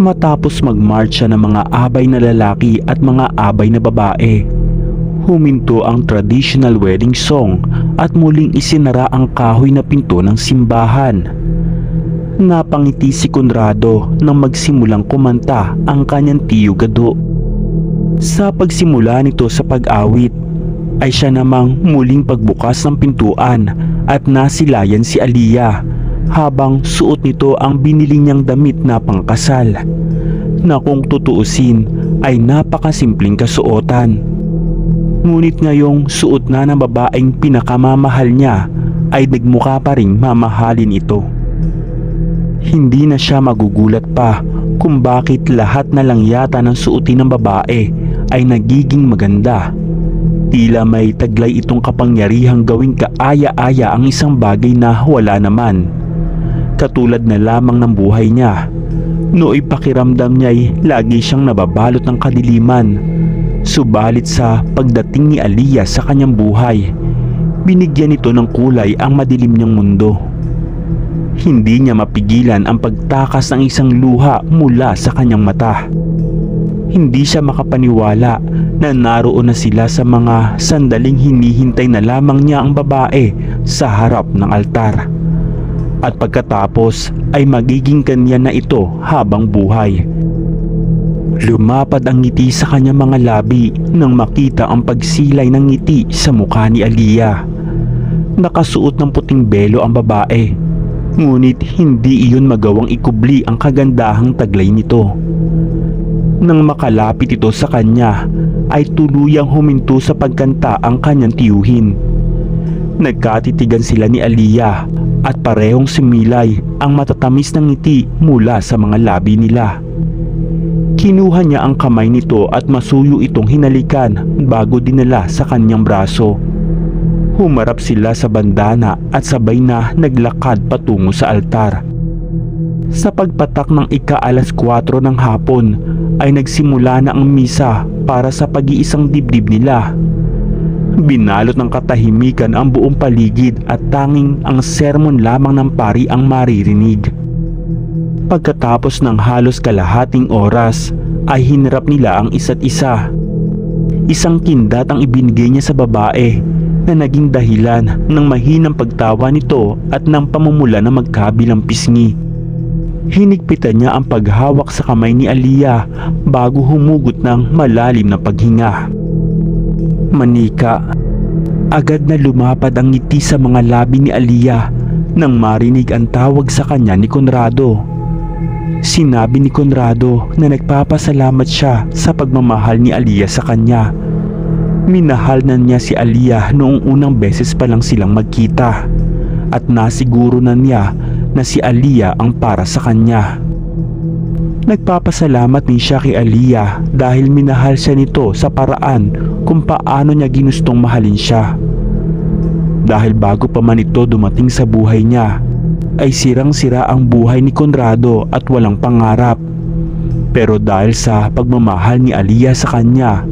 Matapos magmarcha ng mga abay na lalaki at mga abay na babae, huminto ang traditional wedding song at muling isinara ang kahoy na pinto ng simbahan. Napangiti si Conrado nang magsimulang kumanta ang kanyang tiyo gado. Sa pagsimula nito sa pag-awit, ay siya namang muling pagbukas ng pintuan at nasilayan si Aliyah habang suot nito ang binili niyang damit na pangkasal na kung tutuusin ay napakasimpleng kasuotan. Ngunit ngayong suot na ng babaeng pinakamamahal niya ay nagmukha pa ring mamahalin ito. Hindi na siya magugulat pa kung bakit lahat na lang yata ng suotin ng babae ay nagiging maganda. Tila may taglay itong kapangyarihang gawing kaaya-aya ang isang bagay na wala naman katulad na lamang ng buhay niya. Nooy pakiramdam niya'y lagi siyang nababalot ng kadiliman. Subalit sa pagdating ni Aliyah sa kanyang buhay, binigyan ito ng kulay ang madilim niyang mundo. Hindi niya mapigilan ang pagtakas ng isang luha mula sa kanyang mata. Hindi siya makapaniwala na naroon na sila sa mga sandaling hinihintay na lamang niya ang babae sa harap ng altar at pagkatapos ay magiging kanya na ito habang buhay. Lumapad ang ngiti sa kanyang mga labi nang makita ang pagsilay ng ngiti sa mukha ni Aliyah. Nakasuot ng puting belo ang babae, ngunit hindi iyon magawang ikubli ang kagandahang taglay nito. Nang makalapit ito sa kanya, ay tuluyang huminto sa pagkanta ang kanyang tiyuhin. Nagkatitigan sila ni Aliyah at parehong similay ang matatamis ng ngiti mula sa mga labi nila. Kinuha niya ang kamay nito at masuyo itong hinalikan bago dinala sa kanyang braso. Humarap sila sa bandana at sabay na naglakad patungo sa altar. Sa pagpatak ng ika-alas 4 ng hapon ay nagsimula na ang misa para sa pag-iisang dibdib nila. Binalot ng katahimikan ang buong paligid at tanging ang sermon lamang ng pari ang maririnig. Pagkatapos ng halos kalahating oras ay hinarap nila ang isa't isa. Isang kindat ang ibinigay niya sa babae na naging dahilan ng mahinang pagtawa nito at ng pamumula na magkabilang pisngi. Hinigpitan niya ang paghawak sa kamay ni Aliyah bago humugot ng malalim na paghinga. Manika, agad na lumapad ang ngiti sa mga labi ni Aliyah nang marinig ang tawag sa kanya ni Conrado. Sinabi ni Conrado na nagpapasalamat siya sa pagmamahal ni Aliyah sa kanya. Minahal na niya si Aliyah noong unang beses pa lang silang magkita at nasiguro na niya na si Aliyah ang para sa kanya. Nagpapasalamat din siya kay Aliyah dahil minahal siya nito sa paraan kung paano niya ginustong mahalin siya. Dahil bago pa man ito dumating sa buhay niya, ay sirang-sira ang buhay ni Conrado at walang pangarap. Pero dahil sa pagmamahal ni Aliyah sa kanya,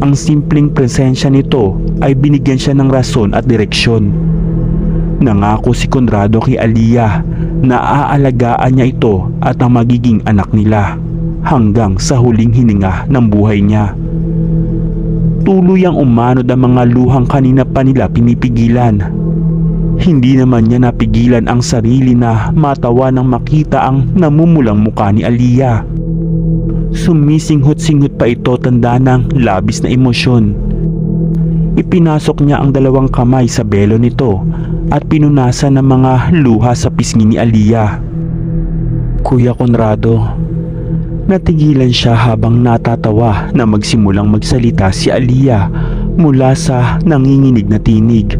ang simpleng presensya nito ay binigyan siya ng rason at direksyon. Nangako si Conrado kay Aliyah na aalagaan niya ito at ang magiging anak nila hanggang sa huling hininga ng buhay niya. Tuluyang umanod ang mga luhang kanina pa nila pinipigilan. Hindi naman niya napigilan ang sarili na matawa nang makita ang namumulang mukha ni Aliyah. Sumisinghot-singhot pa ito tanda ng labis na emosyon. Ipinasok niya ang dalawang kamay sa belo nito at pinunasan ng mga luha sa pisngi ni Aliyah. Kuya Conrado, natigilan siya habang natatawa na magsimulang magsalita si Aliyah mula sa nanginginig na tinig.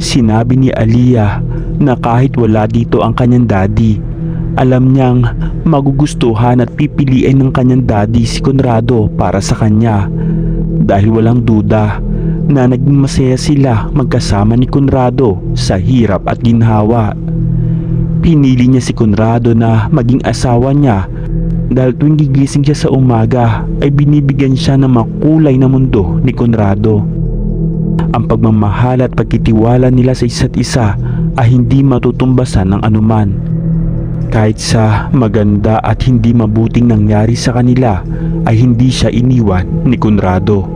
Sinabi ni Aliyah na kahit wala dito ang kanyang daddy Alam niyang magugustuhan at pipiliin ng kanyang daddy si Conrado para sa kanya dahil walang duda na naging masaya sila magkasama ni Conrado sa hirap at ginhawa. Pinili niya si Conrado na maging asawa niya dahil tuwing gigising siya sa umaga ay binibigyan siya ng makulay na mundo ni Conrado. Ang pagmamahal at pagkitiwala nila sa isa't isa ay hindi matutumbasan ng anuman. Kahit sa maganda at hindi mabuting nangyari sa kanila ay hindi siya iniwan ni Conrado.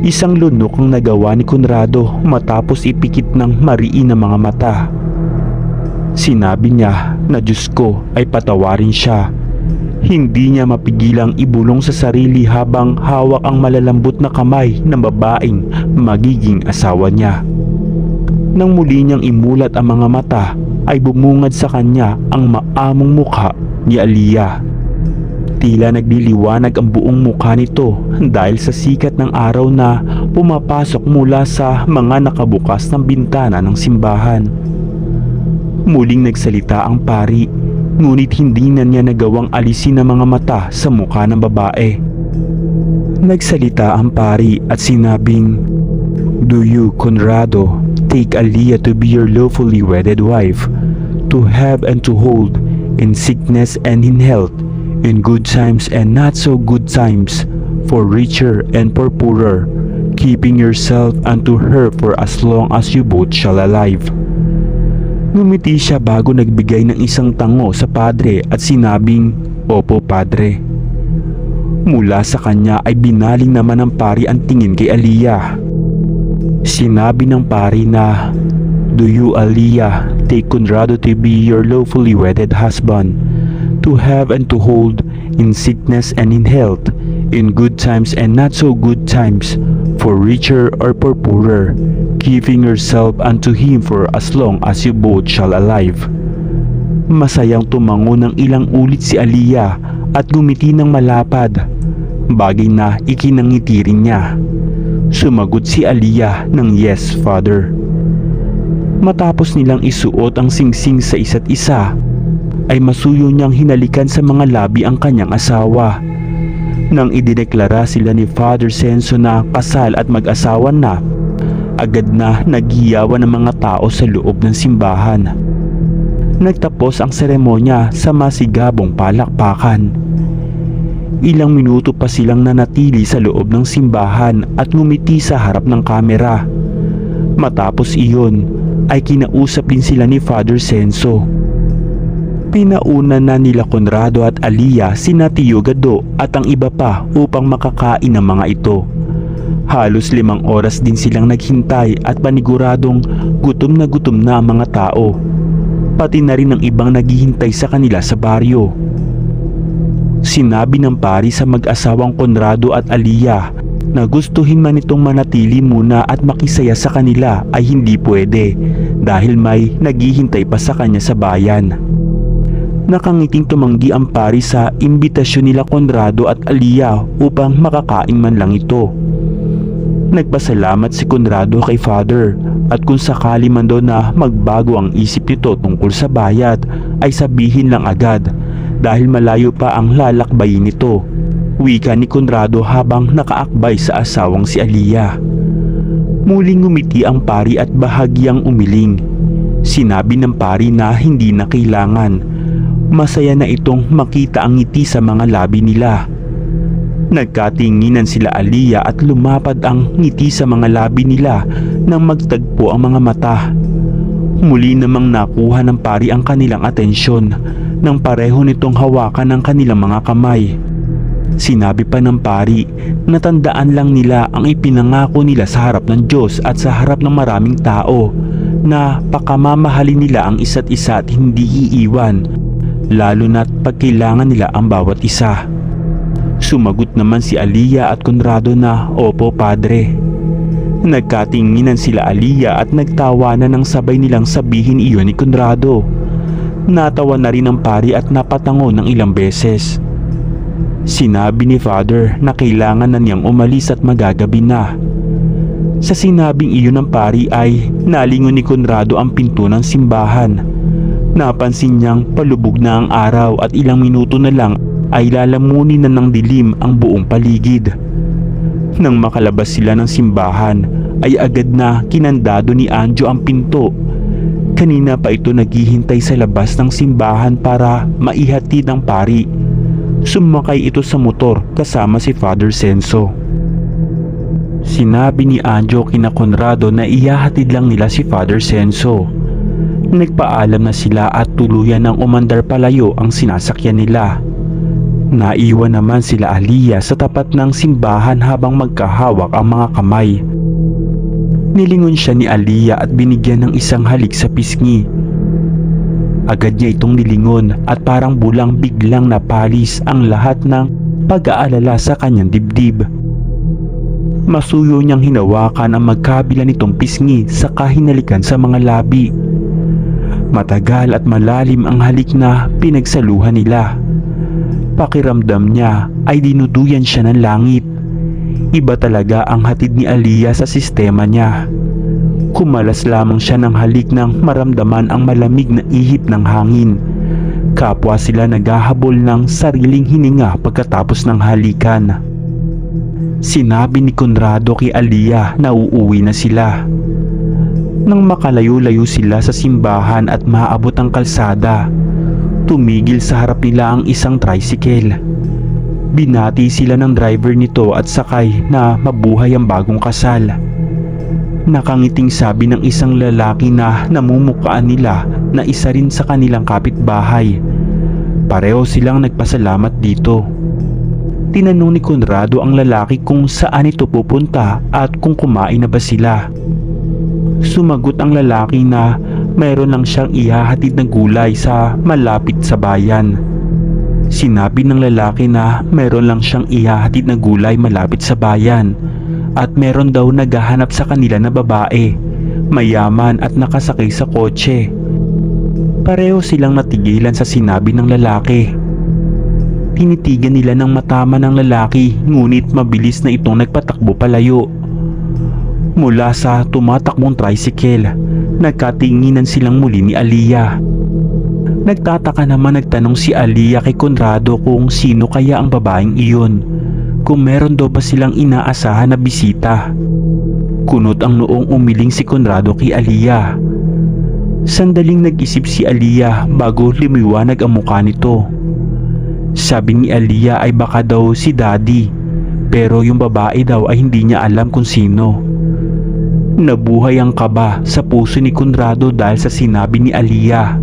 Isang lunok ang nagawa ni Conrado matapos ipikit ng mariin ang mga mata. Sinabi niya na Diyos ko ay patawarin siya. Hindi niya mapigilang ibulong sa sarili habang hawak ang malalambot na kamay ng babaeng magiging asawa niya. Nang muli niyang imulat ang mga mata ay bumungad sa kanya ang maamong mukha ni Aliyah. Tila nagliliwanag ang buong mukha nito dahil sa sikat ng araw na pumapasok mula sa mga nakabukas ng bintana ng simbahan. Muling nagsalita ang pari ngunit hindi na niya nagawang alisin ang mga mata sa mukha ng babae. Nagsalita ang pari at sinabing, Do you, Conrado, take Aliyah to be your lawfully wedded wife, to have and to hold, in sickness and in health, in good times and not so good times, for richer and for poorer, keeping yourself unto her for as long as you both shall alive. Ngumiti siya bago nagbigay ng isang tango sa padre at sinabing, Opo, padre. Mula sa kanya ay binaling naman ng pari ang tingin kay Aliyah. Sinabi ng pari na, Do you, Aliyah, take Conrado to be your lawfully wedded husband, to have and to hold, in sickness and in health, in good times and not so good times, for richer or for poorer, giving yourself unto him for as long as you both shall alive. Masayang tumango ng ilang ulit si Aliyah at gumiti ng malapad, bagay na ikinangiti rin niya. Sumagot si Aliyah ng yes, father. Matapos nilang isuot ang singsing sa isa't isa, ay masuyo niyang hinalikan sa mga labi ang kanyang asawa. Nang idineklara sila ni Father Senso na kasal at mag-asawa na, agad na nagiyawan ng mga tao sa loob ng simbahan. Nagtapos ang seremonya sa masigabong palakpakan. Ilang minuto pa silang nanatili sa loob ng simbahan at ngumiti sa harap ng kamera. Matapos iyon ay kinausap din sila ni Father Senso. Pinauna na nila Conrado at Aliyah sina Tio Gado at ang iba pa upang makakain ng mga ito. Halos limang oras din silang naghintay at paniguradong gutom na gutom na ang mga tao. Pati na rin ang ibang naghihintay sa kanila sa baryo. Sinabi ng pari sa mag-asawang Conrado at Aliyah na gustuhin man itong manatili muna at makisaya sa kanila ay hindi pwede dahil may naghihintay pa sa kanya sa bayan. Nakangiting tumanggi ang pari sa imbitasyon nila Conrado at Aliyah upang makakain man lang ito. Nagpasalamat si Conrado kay Father at kung sakali man daw na magbago ang isip nito tungkol sa bayad ay sabihin lang agad dahil malayo pa ang lalakbayin nito. Wika ni Conrado habang nakaakbay sa asawang si Aliyah. Muling ngumiti ang pari at bahagyang umiling. Sinabi ng pari na hindi na kailangan. Masaya na itong makita ang ngiti sa mga labi nila. Nagkatinginan sila Aliyah at lumapad ang ngiti sa mga labi nila nang magtagpo ang mga mata. Muli namang nakuha ng pari ang kanilang atensyon nang pareho nitong hawakan ang kanilang mga kamay. Sinabi pa ng pari na tandaan lang nila ang ipinangako nila sa harap ng Diyos at sa harap ng maraming tao na pakamamahalin nila ang isa't isa at hindi iiwan lalo na't pagkailangan nila ang bawat isa. Sumagot naman si Aliyah at Conrado na opo padre. Nagkatinginan sila Aliyah at nagtawanan ng sabay nilang sabihin iyon ni Conrado. Natawa na rin ang pari at napatango ng ilang beses. Sinabi ni Father na kailangan na niyang umalis at magagabi na. Sa sinabing iyon ng pari ay nalingon ni Conrado ang pinto ng simbahan. Napansin niyang palubog na ang araw at ilang minuto na lang ay lalamunin na ng dilim ang buong paligid. Nang makalabas sila ng simbahan ay agad na kinandado ni Anjo ang pinto. Kanina pa ito naghihintay sa labas ng simbahan para maihatid ang pari. Sumakay ito sa motor kasama si Father Senso. Sinabi ni Anjo kina Conrado na iyahatid lang nila si Father Senso. Nagpaalam na sila at tuluyan ng umandar palayo ang sinasakyan nila. Naiwan naman sila Aliyah sa tapat ng simbahan habang magkahawak ang mga kamay. Nilingon siya ni Aliyah at binigyan ng isang halik sa pisngi. Agad niya itong nilingon at parang bulang biglang napalis ang lahat ng pag-aalala sa kanyang dibdib. Masuyo niyang hinawakan ang magkabila nitong pisngi sa kahinalikan sa mga labi. Matagal at malalim ang halik na pinagsaluhan nila. Pakiramdam niya ay dinuduyan siya ng langit. Iba talaga ang hatid ni Aliyah sa sistema niya. Kumalas lamang siya ng halik nang maramdaman ang malamig na ihip ng hangin. Kapwa sila naghahabol ng sariling hininga pagkatapos ng halikan. Sinabi ni Conrado kay Aliyah na uuwi na sila. Nang makalayo-layo sila sa simbahan at maabot ang kalsada, tumigil sa harap nila ang isang tricycle. Binati sila ng driver nito at sakay na mabuhay ang bagong kasal. Nakangiting sabi ng isang lalaki na namumukaan nila na isa rin sa kanilang kapitbahay. Pareho silang nagpasalamat dito. Tinanong ni Conrado ang lalaki kung saan ito pupunta at kung kumain na ba sila. Sumagot ang lalaki na mayroon lang siyang ihahatid na gulay sa malapit sa bayan. Sinabi ng lalaki na mayroon lang siyang ihahatid na gulay malapit sa bayan at meron daw naghahanap sa kanila na babae, mayaman at nakasakay sa kotse. Pareho silang natigilan sa sinabi ng lalaki. Tinitigan nila ng matama ng lalaki ngunit mabilis na itong nagpatakbo palayo. Mula sa tumatakbong tricycle, nagkatinginan silang muli ni Aliyah. Nagtataka naman nagtanong si Aliyah kay Conrado kung sino kaya ang babaeng iyon. Kung meron daw ba silang inaasahan na bisita. Kunot ang noong umiling si Conrado kay Aliyah. Sandaling nag-isip si Aliyah bago limiwanag ang mukha nito. Sabi ni Aliyah ay baka daw si Daddy pero yung babae daw ay hindi niya alam kung sino. Nabuhay ang kaba sa puso ni Conrado dahil sa sinabi ni Aliyah.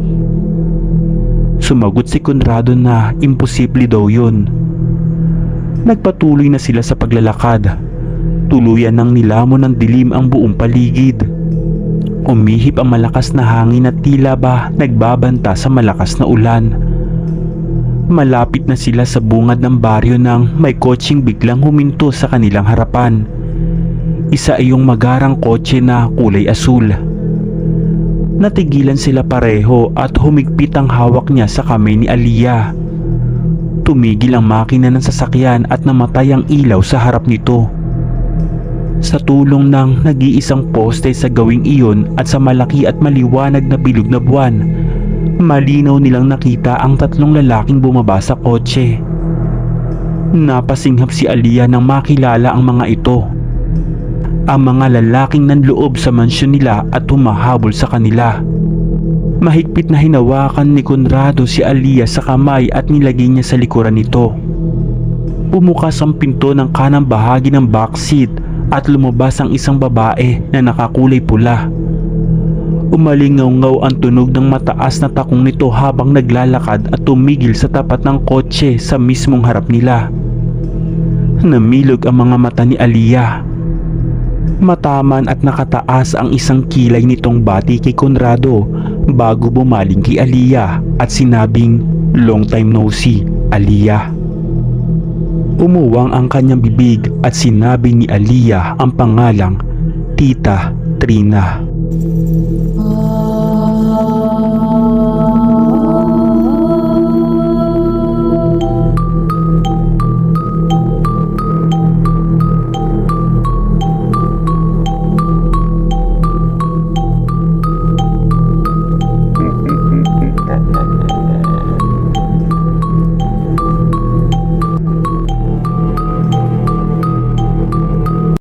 Sumagot si Conrado na imposible daw yun. Nagpatuloy na sila sa paglalakad. Tuluyan ng nilamon ng dilim ang buong paligid. Umihip ang malakas na hangin at tila ba nagbabanta sa malakas na ulan. Malapit na sila sa bungad ng baryo nang may kotseng biglang huminto sa kanilang harapan. Isa ay magarang kotse na kulay asul. Natigilan sila pareho at humigpit ang hawak niya sa kamay ni Aliyah. Tumigil ang makina ng sasakyan at namatay ang ilaw sa harap nito. Sa tulong ng nag-iisang poste sa gawing iyon at sa malaki at maliwanag na bilog na buwan, malinaw nilang nakita ang tatlong lalaking bumaba sa kotse. Napasinghap si Aliyah nang makilala ang mga ito ang mga lalaking nanloob sa mansyon nila at humahabol sa kanila. Mahigpit na hinawakan ni Conrado si Aliyah sa kamay at nilagay niya sa likuran nito. Bumukas ang pinto ng kanang bahagi ng backseat at lumabas ang isang babae na nakakulay pula. Umalingaw-ngaw ang tunog ng mataas na takong nito habang naglalakad at tumigil sa tapat ng kotse sa mismong harap nila. Namilog ang mga mata ni Aliyah Mataman at nakataas ang isang kilay nitong bati kay Conrado bago bumaling kay Aliyah at sinabing long time no see, Aliyah. Umuwang ang kanyang bibig at sinabi ni Aliyah ang pangalang Tita Trina.